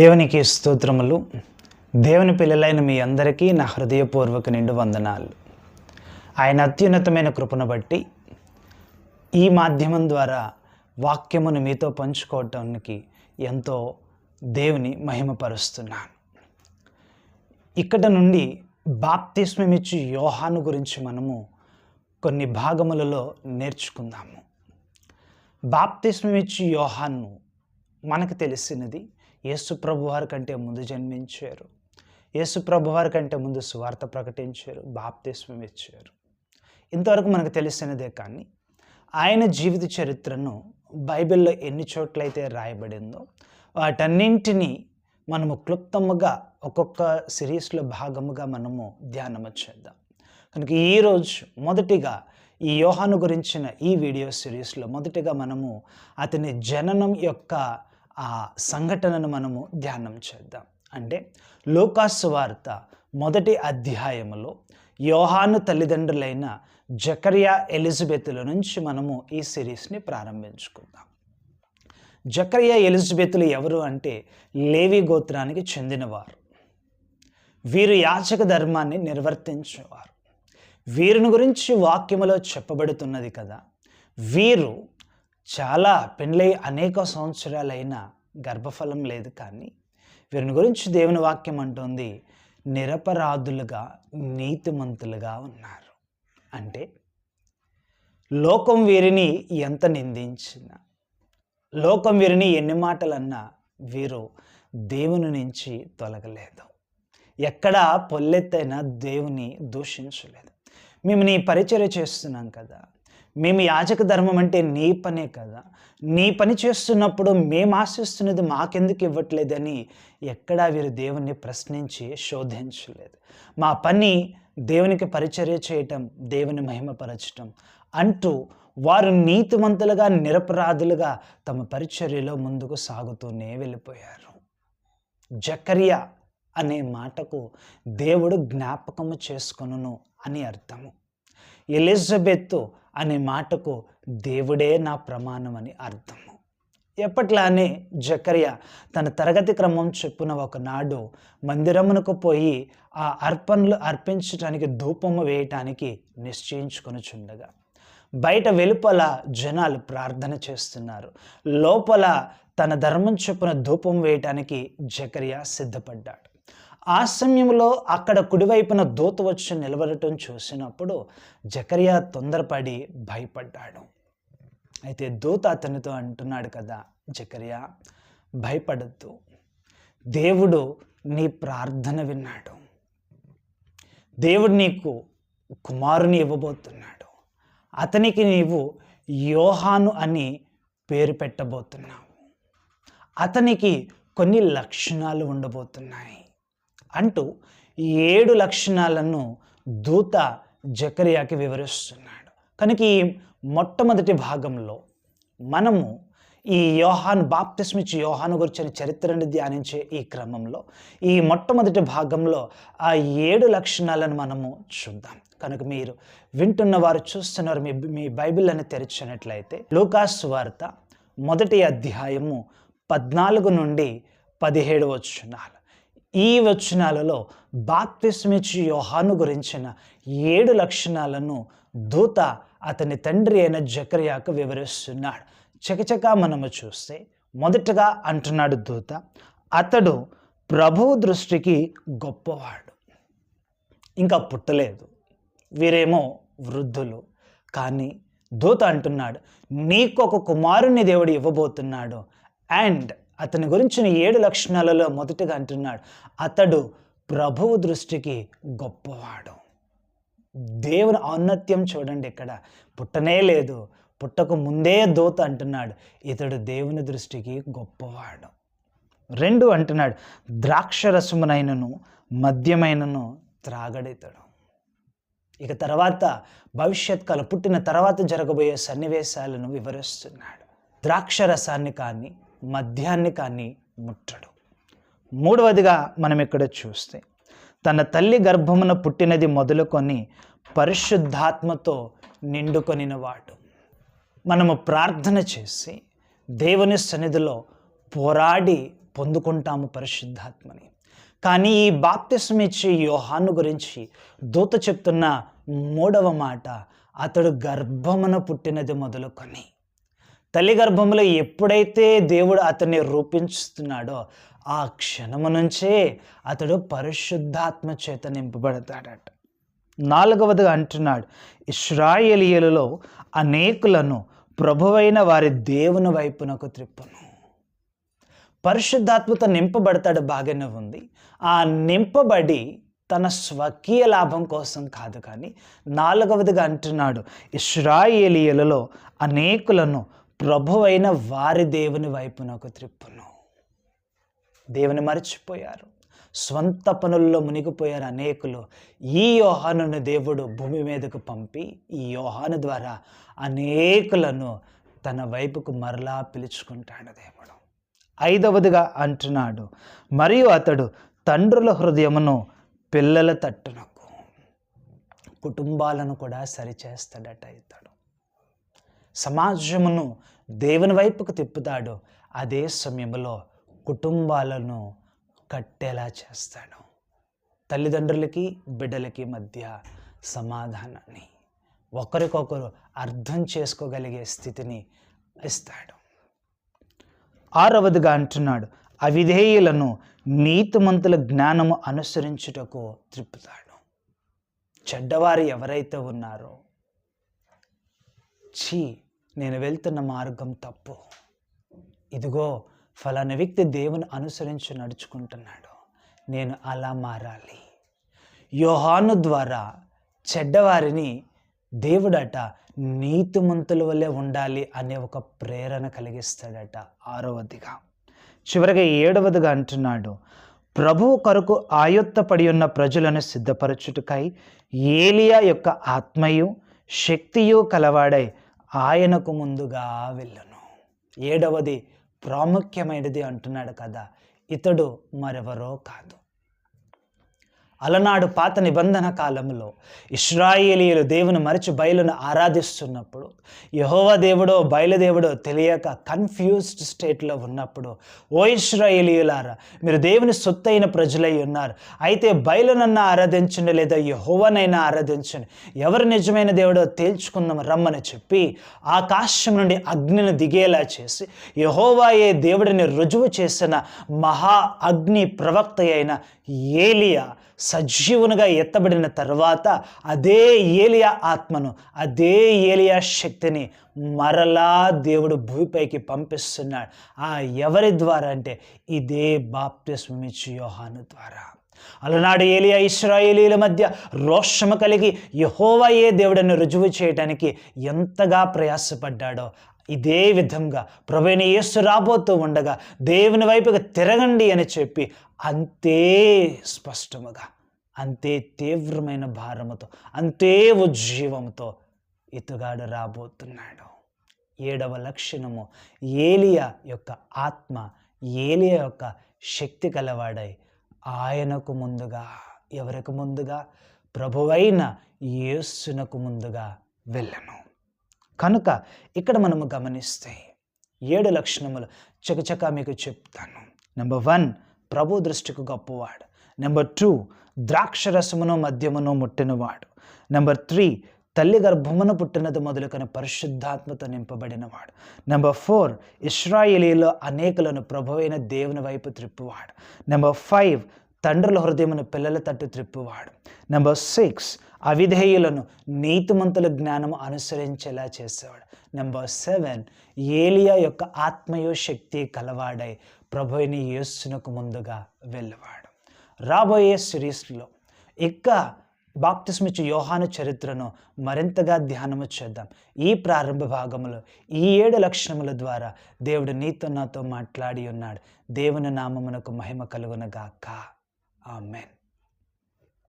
దేవునికి స్తోత్రములు. దేవుని పిల్లలైన మీ అందరికీ నా హృదయపూర్వక నిండు వందనాలు. ఆయన అత్యున్నతమైన కృపను బట్టి ఈ మాధ్యమం ద్వారా వాక్యమును మీతో పంచుకోవటానికి ఎంతో దేవుని మహిమపరుస్తున్నాను. ఇక్కడ నుండి బాప్తిస్మమిచ్చి యోహాను గురించి మనము కొన్ని భాగములలో నేర్చుకుందాము. బాప్తిస్మమిచ్చి యోహాను మనకు తెలిసినది యేసు ప్రభువారి కంటే ముందు జన్మించారు. యేసు ప్రభువారి కంటే ముందు సువార్త ప్రకటించారు బాప్తిస్మం ఇచ్చారు. ఇంతవరకు మనకు తెలిసినదే కానీ ఆయన జీవిత చరిత్రను బైబిల్లో ఎన్ని చోట్లయితే రాయబడిందో వాటన్నింటినీ మనము క్లుప్తముగా ఒక్కొక్క సిరీస్లో భాగముగా మనము ధ్యానము చేద్దాం. కనుక ఈరోజు మొదటిగా ఈ యోహాను గురించిన ఈ వీడియో సిరీస్లో మొదటిగా మనము అతని జననం యొక్క ఆ సంఘటనను మనము ధ్యానం చేద్దాం. అంటే లోకాసు వార్త మొదటి అధ్యాయములో యోహాను తల్లిదండ్రులైన జకరియా ఎలిజబెత్ల నుంచి మనము ఈ సిరీస్ని ప్రారంభించుకుందాం. జకరియా ఎలిజబెత్లు ఎవరు అంటే లేవి గోత్రానికి చెందినవారు. వీరు యాచక ధర్మాన్ని నిర్వర్తించేవారు. వీరిని గురించి వాక్యములో చెప్పబడుతున్నది కదా వీరు చాలా పెళ్ళై అనేక సంవత్సరాలైన గర్భఫలం లేదు కానీ వీరిని గురించి దేవుని వాక్యం అంటుంది నిరపరాధులుగా నీతిమంతులుగా ఉన్నారు. అంటే లోకం వీరిని ఎంత నిందించినా లోకం వీరిని ఎన్ని మాటలన్నా వీరు దేవుని నుంచి తొలగలేదు. ఎక్కడ పొల్లెత్తైనా దేవుని దూషించలేదు. మేము నీ పరిచర్య చేస్తున్నాం కదా మేము యాజక ధర్మం అంటే నీ పనే కదా. నీ పని చేస్తున్నప్పుడు మేము ఆశిస్తున్నది మాకెందుకు ఇవ్వట్లేదని ఎక్కడా వీరు దేవుణ్ణి ప్రశ్నించి శోధించలేదు. మా పని దేవునికి పరిచర్య చేయటం దేవుని మహిమపరచటం అంటూ వారు నీతిమంతులుగా నిరపరాధులుగా తమ పరిచర్యలో ముందుకు సాగుతూనే వెళ్ళిపోయారు. జకరియా అనే మాటకు దేవుడు జ్ఞాపకము చేసుకొనును అని అర్థము. ఎలిజబెత్ అనే మాటకు దేవుడే నా ప్రమాణం అని అర్థము ఎప్పట్లానే జకర్య తన తరగతి క్రమం చెప్పున ఒకనాడు మందిరమునకు పోయి ఆ అర్పణలు అర్పించటానికి ధూపము వేయటానికి నిశ్చయించుకొనుచుండగా. బయట వెలుపల జనాలు ప్రార్థన చేస్తున్నారు. లోపల తన ధర్మం చొప్పున ధూపం వేయటానికి జకర్య సిద్ధపడ్డాడు. ఆ సమయంలో అక్కడ కుడివైపున దూత వచ్చి నిలబడటం చూసినప్పుడు జకరియా తొందరపడి భయపడ్డాడు. అయితే దూత అతనితో అంటున్నాడు కదా జకరియా భయపడద్దు. దేవుడు నీ ప్రార్థన విన్నాడు. దేవుడు నీకు కుమారుని ఇవ్వబోతున్నాడు. అతనికి నీవు యోహాను అని పేరు పెట్టబోతున్నావు. అతనికి కొన్ని లక్షణాలు ఉండబోతున్నాయి. అంటూ ఏడు లక్షణాలను దూత జకరియాకి వివరిస్తున్నాడు. కనుక ఈ మొట్టమొదటి భాగంలో మనము ఈ యోహాన్ బాప్తిస్మిచ్చి యోహాను గురించిన చరిత్రను ధ్యానించే ఈ క్రమంలో ఈ మొట్టమొదటి భాగంలో ఆ ఏడు లక్షణాలను మనము చూద్దాం. కనుక మీరు వింటున్న వారు చూస్తున్నారు మీ మీ బైబిల్ తెరిచినట్లయితే లూకాస్ వార్త మొదటి అధ్యాయము పద్నాలుగు నుండి పదిహేడు వచనాలు. ఈ వచనాలలో బాప్తిస్మిచ్చి యోహాను గురించిన ఏడు లక్షణాలను దూత అతని తండ్రి అయిన జకరియాకు వివరిస్తున్నాడు. చకచకా మనము చూస్తే మొదటగా అంటున్నాడు దూత అతడు ప్రభువు దృష్టికి గొప్పవాడు. ఇంకా పుట్టలేదు. వీరేమో వృద్ధులు. కానీ దూత అంటున్నాడు నీకు ఒక కుమారుని దేవుడు ఇవ్వబోతున్నాడు. అండ్ అతని గురించిన ఏడు లక్షణాలలో మొదటిగా అంటున్నాడు. అతడు ప్రభువు దృష్టికి గొప్పవాడు. దేవుని ఔన్నత్యం చూడండి ఇక్కడ. పుట్టనే లేదు. పుట్టకు ముందే దూత అంటున్నాడు. ఇతడు దేవుని దృష్టికి గొప్పవాడు. రెండు అంటున్నాడు. ద్రాక్షరసమునైనను మద్యమైనను త్రాగడితడు. ఇక తర్వాత భవిష్యత్ కాలం పుట్టిన తర్వాత జరగబోయే సన్నివేశాలను వివరిస్తున్నాడు. ద్రాక్షరసాన్ని కానీ మద్యాన్ని కానీ ముట్టడు. మూడవదిగా మనం ఇక్కడ చూస్తే తన తల్లి గర్భమున పుట్టినది మొదలుకొని పరిశుద్ధాత్మతో నిండుకొనినవాడు మనము ప్రార్థన చేసి దేవుని సన్నిధిలో పోరాడి పొందుకుంటాము పరిశుద్ధాత్మని. కానీ ఈ బాప్తిసం ఇచ్చే యోహాను గురించి దూత చెప్తున్న మూడవ మాట అతడు గర్భమున పుట్టినది మొదలుకొని తల్లి గర్భంలో ఎప్పుడైతే దేవుడు అతన్ని రూపించుతున్నాడో ఆ క్షణము నుంచే అతడు పరిశుద్ధాత్మ చేత నింపబడతాడట. నాలుగవదిగా అంటున్నాడు ఇస్రాయేలియలలో అనేకులను ప్రభువైన వారి దేవుని వైపునకు త్రిప్పును. పరిశుద్ధాత్మతో నింపబడతాడు బాగానే ఉంది. ఆ నింపబడి తన స్వకీయ లాభం కోసం కాదు కానీ నాలుగవదిగా అంటున్నాడు ఇస్రాయేలియలలో అనేకులను ప్రభువైన వారి దేవుని వైపునకు త్రిప్పును. దేవుని మర్చిపోయారు. స్వంత పనుల్లో మునిగిపోయారు అనేకులు. ఈ యోహానును దేవుడు భూమి మీదకు పంపి ఈ యోహాను ద్వారా అనేకులను తన వైపుకు మరలా పిలుచుకుంటాడు దేవుడు. ఐదవదిగా అంటున్నాడు మరియు అతడు తండ్రుల హృదయమును పిల్లల తట్టునకు కుటుంబాలను కూడా సరిచేస్తాడట ఇతడు. సమాజమును దేవుని వైపుకు తిప్పుతాడు. అదే సమయంలో కుటుంబాలను కట్టేలా చేస్తాడు. తల్లిదండ్రులకి బిడ్డలకి మధ్య సమాధానాన్ని ఒకరికొకరు అర్థం చేసుకోగలిగే స్థితిని ఇస్తాడు. ఆరవదిగా అంటున్నాడు అవిధేయులను నీతిమంతుల జ్ఞానము అనుసరించుటకు త్రిప్పుతాడు చెడ్డవారు ఎవరైతే ఉన్నారో ఛీ నేను వెళ్తున్న మార్గం తప్పు. ఇదిగో ఫలానా వ్యక్తి దేవుని అనుసరించి నడుచుకుంటున్నాడు. నేను అలా మారాలి. యోహాను ద్వారా చెడ్డవారిని దేవుడట నీతిమంతుల వల్లే ఉండాలి అనే ఒక ప్రేరణ కలిగిస్తాడట ఆరవదిగా. చివరిగా ఏడవదిగా అంటున్నాడు ప్రభువు కొరకు ఆయుత్తపడి ఉన్న ప్రజలను సిద్ధపరచుటకై ఏలియా యొక్క ఆత్మయు శక్తియు కలవాడై ఆయనకు ముందుగా వెళ్ళను. ఏడవది ప్రాముఖ్యమైనది అంటున్నాడు కదా ఇతడు మరెవరో కాదు. అలనాడు పాత నిబంధన కాలంలో ఇస్రాయేలీలు దేవుని మరచి బయలును ఆరాధిస్తున్నప్పుడు యహోవ దేవుడో బయలుదేవుడో తెలియక కన్ఫ్యూజ్డ్ స్టేట్లో ఉన్నప్పుడు ఓ ఇస్రాయేలీయులారా మీరు దేవుని సొత్తైన ప్రజలై ఉన్నారు. అయితే బయలునన్నా ఆరాధించండి లేదా యహోవనైనా ఆరాధించండి. ఎవరు నిజమైన దేవుడో తేల్చుకుందాం రమ్మని చెప్పి ఆకాశం నుండి అగ్నిని దిగేలా చేసి యహోవాయే దేవుడిని రుజువు చేసిన మహా అగ్ని ప్రవక్త అయిన ఏలియా సజీవునిగా ఎత్తబడిన తర్వాత అదే ఏలియా ఆత్మను అదే ఏలియా శక్తిని మరలా దేవుడు భూమిపైకి పంపిస్తున్నాడు. ఆ ఎవరి ద్వారా అంటే ఇదే బాప్తిస్మిచ్చు యోహాను ద్వారా. అలనాడు ఏలియా ఇస్రాయేలీల మధ్య రోషము కలిగి యహోవయే దేవుడని రుజువు చేయడానికి ఎంతగా ప్రయాసపడ్డాడో ఇదే విధంగా ప్రభుని యేసు రాబోతూ ఉండగా దేవుని వైపుగా తిరగండి అని చెప్పి అంతే స్పష్టముగా అంతే తీవ్రమైన భారముతో అంతే ఉజ్జీవంతో ఇతగాడు రాబోతున్నాడు. ఏడవ లక్షణము ఏలియా యొక్క ఆత్మ ఏలియా యొక్క శక్తి కలవాడై ఆయనకు ముందుగా ఎవరికి ముందుగా? ప్రభువైన యేసునకు ముందుగా వెళ్ళను. కనుక ఇక్కడ మనము గమనిస్తే ఏడు లక్షణములు చకచక మీకు చెప్తాను. నెంబర్ వన్ ప్రభు దృష్టికి గొప్పవాడు. నెంబర్ టూ ద్రాక్షరసమును మద్యమును ముట్టినవాడు. నెంబర్ త్రీ తల్లి గర్భమును పుట్టినది మొదలుకొని పరిశుద్ధాత్మతో నింపబడినవాడు. నెంబర్ ఫోర్ ఇస్రాయేలీలో అనేకులను ప్రభువైన దేవుని వైపు త్రిప్పువాడు. నెంబర్ ఫైవ్ తండ్రుల హృదయమును పిల్లల తట్టు త్రిప్పువాడు. నెంబర్ సిక్స్ అవిధేయులను నీతిమంతుల జ్ఞానము అనుసరించేలా చేసేవాడు. నెంబర్ సెవెన్ ఏలియా యొక్క ఆత్మయో శక్తి కలవాడై ప్రభుని యేసునకు ముందుగా వెళ్ళేవాడు. రాబోయే సిరీస్లో ఇంకా బాప్తిస్మిచ్చు యోహాను చరిత్రను మరింతగా ధ్యానము చేద్దాం. ఈ ప్రారంభ భాగంలో ఈ ఏడు లక్షణముల ద్వారా దేవుడు నీతో నాతో మాట్లాడి ఉన్నాడు. దేవుని నామమునకు మహిమ కలుగునగాక. ఆమెన్.